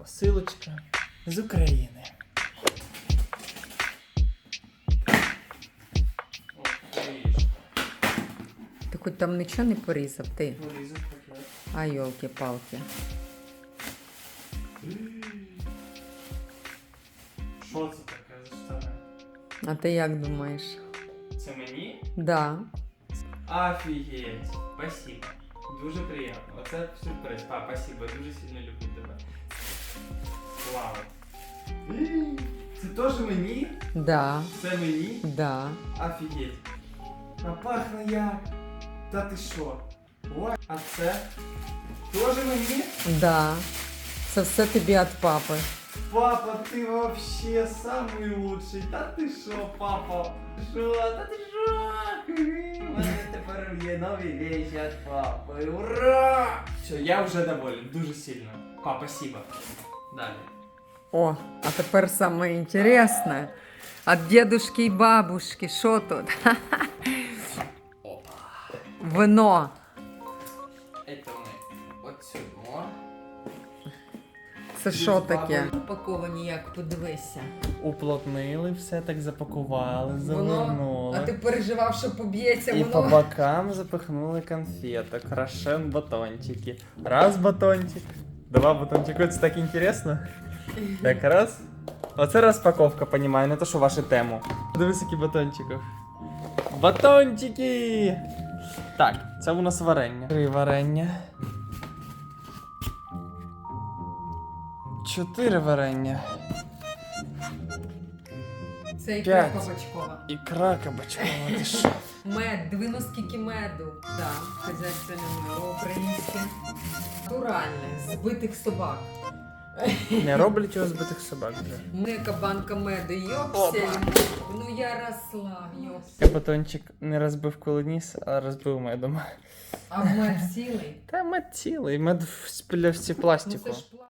Посилочка з України. Ти хоч там нічого не порізав, ти. Вирізав пакет. А йолки-палки. Що це таке за штани? А ти як думаєш? Це мені? Да. Офігеть. Спасибо. Дуже приємно. Оце сюрприз. Па, спасибо. Дуже сильно люблю тебе. Вау. Це теж мені? Да. Це мені? Да. Офігеть. А пахне як? Та ти що? Ой, а це? Теж мені? Да. Це все тобі від папи. Папа, ти вообще самый лучший. Та ти що, папа? Що? Та ти що? У мене тепер є нові вещи від папи. Ура! Все, я вже доволен, дуже сильно. Папа, спасибо. Далі. О, а тепер саме інтересне. От дедушки і бабушки, що тут? Вино. Это ми. Це що таке? Упаковані як, подивися. Уплотнили, все так запакували, Воно, а ти переживав, що поб'ється, І по бокам запихнули конфеток, рошен батончики. Раз батончик, два батончика. Це так інтересно. Так, раз. Оце розпаковка, понімаю, не то, що вашу тему. Дивись, які батончиків. Батончики! Так, це у нас варення. Три варення. Чотири варення. Це ікра П'ять. кабачкова. Ікра кабачкова, ти що? Мед, диви, ну скільки меду. Так, хазяйственне мило українське. Натуральне, збитих собак. Не роблять його збитих собак вже. Мика банка меду, йопсель. Ну я росла, йопсель. Я батончик не розбив коло ніс, а розбив медом. А мед цілий? Та мед цілий, мед в спілявці Ну пластику. це ж